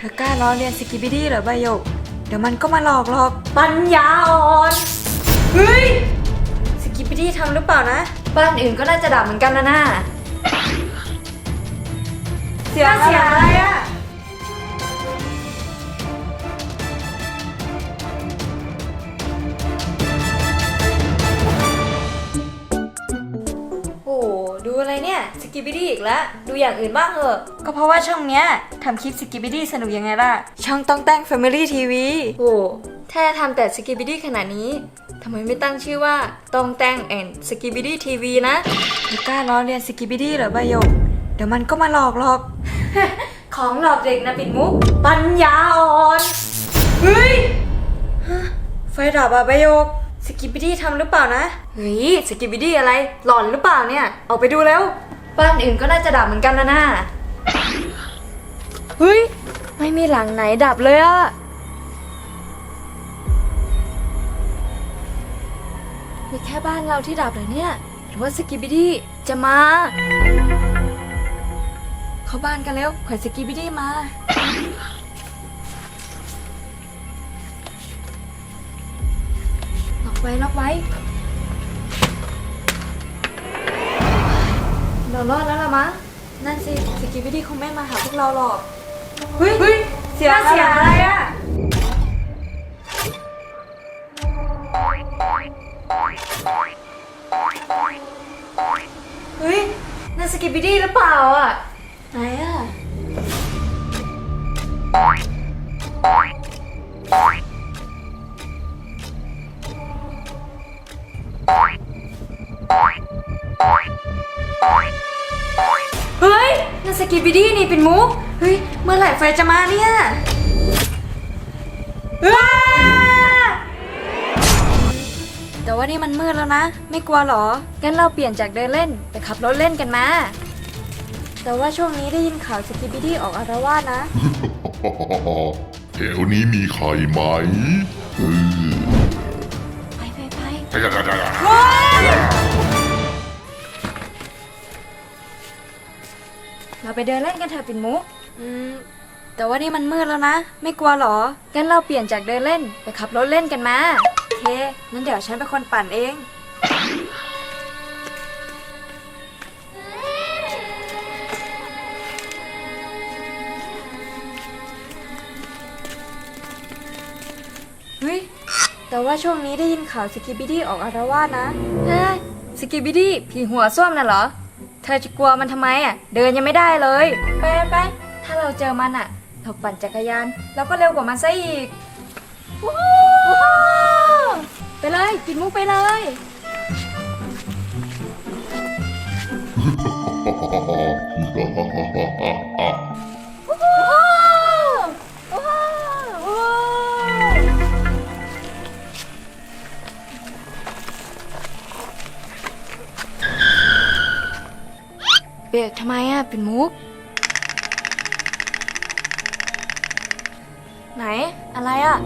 เธอกล้าล้อเลียนสกิบิดี้เหรอใบหยก เดี๋ยวมันก็มาหลอกหรอก ปัญญาอ่อน เฮ้ย สกิบิดี้ทำหรือเปล่านะ บ้านอื่นก็น่าจะด่าเหมือนกันนะน่าเสียงเสียงอะไรอะ อะไรเนี่ยสกิบิดี้อีกแล้วดูอย่างอื่นบ้างเถอะก็เพราะว่าช่องเนี้ยทำคลิปสกิบิดี้สนุกยังไงล่ะ ช่องต้องแต่ง Family TV โอ้ถ้าทำแต่สกิบิดี้ขนาดนี้ทำไมไม่ตั้งชื่อว่าตองแตงแอนสกิบิดี้ทีวีนะเธอกล้าล้อเลียนสกิบิดี้เหรอใบหยก เดี๋ยวมันก็มาหลอกหรอก ของหลอกเด็กนะปิดมุก ปัญญาอ่อน เฮ้ยไฟดับอะใบหยก สกิบิดี้ทำหรือเปล่านะ เฮ้ยสกิบิดี้อะไร หลอนหรือเปล่าเนี่ย ออกไปดูแล้ว บ้านอื่นก็น่าจะดับเหมือนกันนะน่าเฮ้ย ไม่มีหลังไหนดับเลยอะมีแค่บ้านเราที่ดับเหรอเนี่ย หรือว่าสกิบิดี้จะมา เข้าบ้านกันเร็วขวัญสกิบิดี้มา ว้ล็อกไว้ เรารอดแล้วละมั้งนั่นสิสกิบิดี้คงไม่มาหาพวกเราหรอก เฮ้ยเฮ้ยเสียงน่าเสียงอะไรอะเฮ้ยนั่นสกิปปิดี้หรือเปล่าอะไหนอะ นั่นสกิปปิดี้นี่เป็นมุก เฮ้ย เมื่อไหร่ไฟจะมาเนี่ยว้าแต่ว่านี่มันมืดแล้วนะ ไม่กลัวหรอ งั้นเราเปลี่ยนจากเดินเล่นไปขับรถเล่นกันมา แต่ว่าช่วงนี้ได้ยินข่าวสกิบิดี้ออกอารวาสนะ แถวนี้มีใครไหมเออไปไปไป ไปเดินเล่นกันเถอะปิ่นมุก อืม แต่ว่านี่มันมืดแล้วนะ ไม่กลัวหรอ งั้นเราเปลี่ยนจากเดินเล่นไปขับรถเล่นกันมาโอเค งั้นเดี๋ยวฉันเป็นคนปั่นเอง เฮ้ย แต่ว่าช่วงนี้ได้ยินข่าวสกิบิดี้ออกอารวาสนะ เฮ้ย สกิบิดี้ผีหัวส้วมน่ะเหรอเธอจะกลัวมันทำไมอะ เดินยังไม่ได้เลย ไปไปถ้าเราเจอมันอะเราปั่นจักรยานเราก็เร็วกว่ามันซะอีกว้าวไปเลยปิดมุกไปเลยเบ รกทำไมอะเป็นมุก ไหนอะไรอะ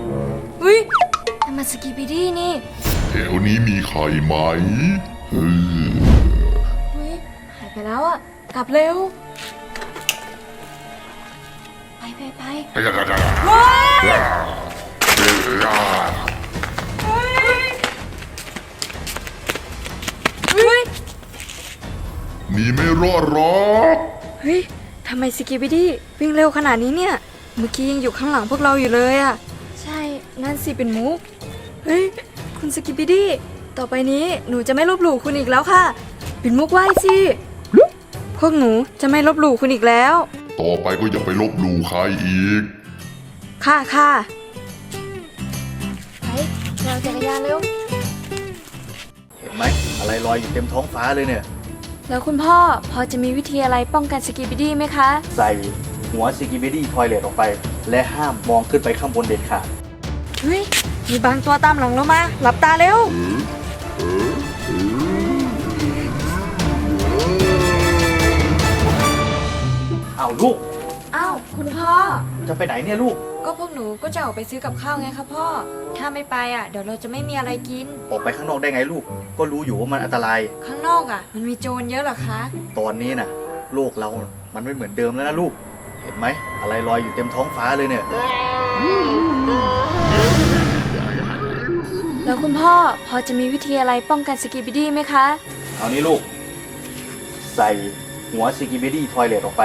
อุ้ยนั่นมันสกีบิดี้นี่แถวนี้มีใครไหมเอออุ้ยหายไปแล้วอะกลับเร็ว ไปไปไปเฮ้ย หนีไม่รอดหรอกเฮ้ยทำไมสกิบิดี้วิ่งเร็วขนาดนี้เนี่ย เมื่อกี้ยังอยู่ข้างหลังพวกเราอยู่เลยอะใช่นั่นสิเป็นมุก เฮ้ย คุณสกิบิดี้ต่อไปนี้หนูจะไม่ลบหลู่คุณอีกแล้วค่ะปิดมุกไหว้สิ พวกหนูจะไม่ลบหลู่คุณอีกแล้ว ต่อไปก็อย่าไปลบหลู่ใครอีก ค่ะค่ะไปเราจักรยานเร็ว เห็นไหมอะไรลอยอยู่เต็มท้องฟ้าเลยเนี่ย แล้วคุณพ่อพอจะมีวิธีอะไรป้องกันสกีบิดี้ไหมคะ ใส่หัวซิกิบิดี้ทอยเลตออกไป และห้ามมองขึ้นไปข้างบนเด็ดขาด เฮ้ย มีบางตัวตามหลังเรามา หลับตาเร็วอ้าวลูก อ้าว คุณพ่อ จะไปไหนเนี่ยลูก ก็พวกหนูก็จะออกไปซื้อกับข้าวไงคะพ่อ ถ้าไม่ไปอะเดี๋ยวเราจะไม่มีอะไรกิน ออกไปข้างนอกได้ไงลูก ก็รู้อยู่ว่ามันอันตราย ข้างนอกอะ มันมีโจรเยอะเหรอคะ ตอนนี้น่ะ โลกเรา มันไม่เหมือนเดิมแล้วนะลูก เห็นไหม อะไรลอยอยู่เต็มท้องฟ้าเลยเนี่ย แล้วคุณพ่อพอจะมีวิธีอะไรป้องกันสกิบิดี้ไหมคะ เอานี้ลูก ใส่หัวซิกิบิดี้ทอยเลตออกไป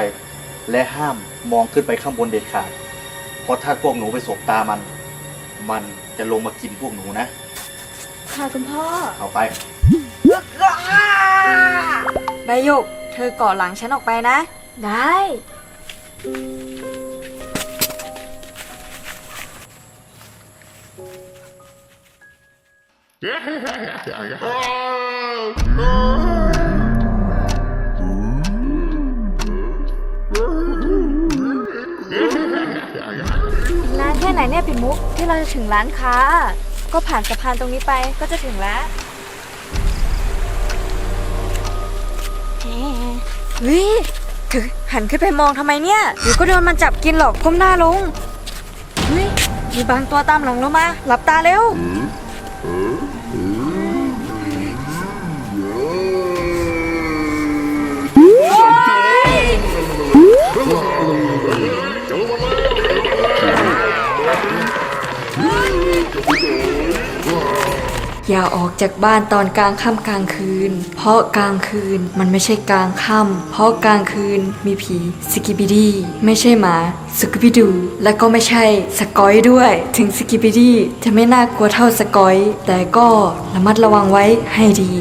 และห้ามมองขึ้นไปข้างบนเด็ดขาด เพราะถ้าพวกหนูไปสบตามัน มันจะลงมากินพวกหนูนะ ค่ะคุณพ่อเอาไป ใบหยก เธอเกาะหลังฉันออกไปนะ ได้น ไหนเนี่ยปิ่นมุกที่เราจะถึงร้านค้า ก็ผ่านสะพานตรงนี้ไปก็จะถึงแล้วเฮ้ยถือหันขึ้นไปมองทำไมเนี่ยเดี๋ยวก็โดนมันจับกินหรอกก้มหน้าลงเฮ้ยมีบางตัวตามหลังเรามาหลับตาเร็ว อย่าออกจากบ้านตอนกลางค่ำกลางคืน เพราะกลางคืนมันไม่ใช่กลางค่ำเพราะกลางคืนมีผีสกิบิดี้ไม่ใช่หมาสกิบิดูและก็ไม่ใช่สกอยด้วย ถึงสกิบิดี้จะไม่น่ากลัวเท่าสกอย แต่ก็ระมัดระวังไว้ให้ดี